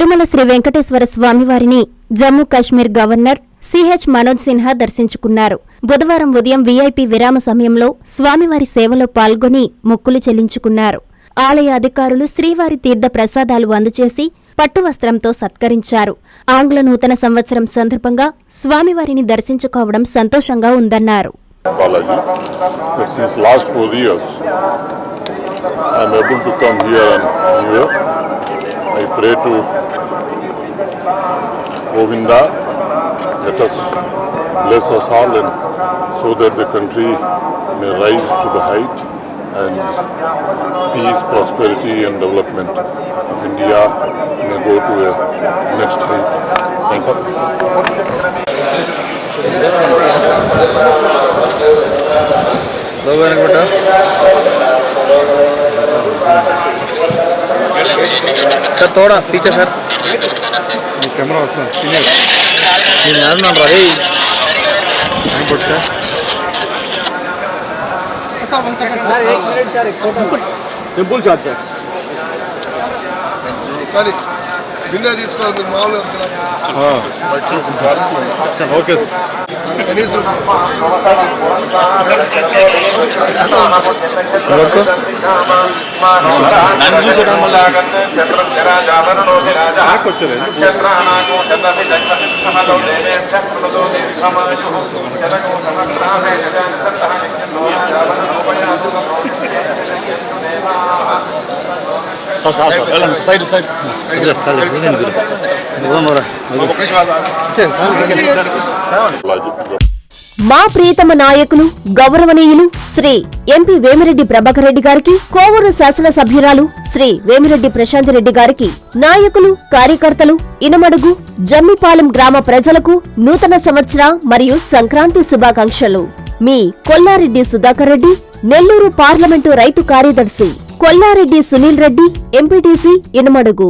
తిరుమల శ్రీ వెంకటేశ్వర స్వామివారిని Jammu Kashmir governor C H Manoj Sinha దర్శించుకున్నారు. బుధవారం ఉదయం వీఐపీ విరామ సమయంలో స్వామివారి సేవలో పాల్గొని మొక్కులు చెల్లించుకున్నారు. ఆలయ అధికారులు శ్రీవారి తీర్థ ప్రసాదాలు అందజేసి పట్టు వస్త్రంతో సత్కరించారు. ఆంగ్ల నూతన సంవత్సరం సందర్భంగా స్వామివారిని దర్శించుకోవడం సంతోషంగా ఉందన్నారు. Balaji I pray to Govinda, let us bless us all and so that the country may rise to the height and peace, prosperity and development of India may go to a next height. Thank you. Sir Toda feature sir మీ camera వస్తుంది senior నేను ఏమన్నా రా ఏయ్ ఏం కొట్టు sir sir one second sir temple charge sir కానీ బిన్నా తీసుకోవాలి మీరు మామూలుగా ఓకే సార్. కనీసం. వరకు సైడ్ సైడ్ Balaji. మా ప్రియతమ నాయకులు గౌరవనీయులు శ్రీ ఎంపీ వేమిరెడ్డి ప్రభాకర్ రెడ్డి గారికి కోవూరు శాసనసభ్యురాలు శ్రీ వేమిరెడ్డి ప్రశాంత్ రెడ్డి గారికి నాయకులు కార్యకర్తలు ఇనమడుగు జమ్మిపాలెం గ్రామ ప్రజలకు నూతన సంవత్సర మరియు సంక్రాంతి శుభాకాంక్షలు మీ కొల్లారెడ్డి సుధాకర్ రెడ్డి నెల్లూరు పార్లమెంటు రైతు కార్యదర్శి కొల్లారెడ్డి సునీల్ రెడ్డి ఎంపీటీసీ ఇనమడుగు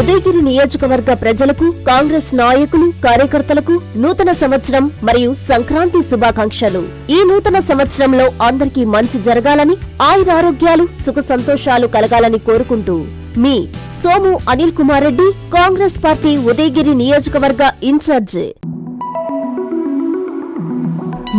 ఉదయగిరి నియోజకవర్గ ప్రజలకు కాంగ్రెస్ నాయకులు కార్యకర్తలకు నూతన సంవత్సరం మరియు సంక్రాంతి శుభాకాంక్షలు. ఈ నూతన సంవత్సరంలో అందరికీ మంచి జరగాలని ఆయురారోగ్యాలు సుఖ సంతోషాలు కలగాలని కోరుకుంటూ మీ సోము అనిల్ కుమార్ రెడ్డి కాంగ్రెస్ పార్టీ ఉదయగిరి నియోజకవర్గ ఇన్ఛార్జ్.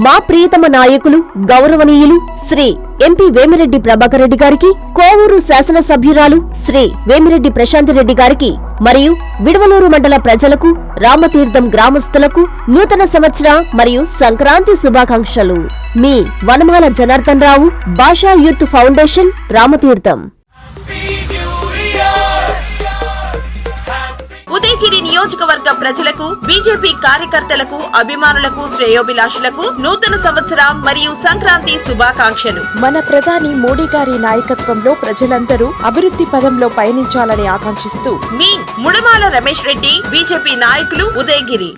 మా ప్రియతమ నాయకులు గౌరవనీయులు శ్రీ ఎంపీ వేమిరెడ్డి ప్రభాకర్ రెడ్డి గారికి కోవూరు శాసనసభ్యురాలు శ్రీ వేమిరెడ్డి ప్రశాంత్ రెడ్డి గారికి మరియు విడవలూరు మండల ప్రజలకు రామతీర్థం గ్రామస్తులకు నూతన సంవత్సర మరియు సంక్రాంతి శుభాకాంక్షలు. మీ వనమాల జనార్దన్ రావు భాషా యూత్ ఫౌండేషన్ రామతీర్థం. నియోజకవర్గ ప్రజలకు బీజేపీ కార్యకర్తలకు అభిమానులకు శ్రేయోభిలాషులకు నూతన సంవత్సర మరియు సంక్రాంతి శుభాకాంక్షలు. మన ప్రధాని మోడీ గారి నాయకత్వంలో ప్రజలందరూ అభివృద్ధి పదంలో పయనించాలని ఆకాంక్షిస్తూ మీ ముడమాల రమేష్ రెడ్డి బీజేపీ నాయకులు ఉదయగిరి.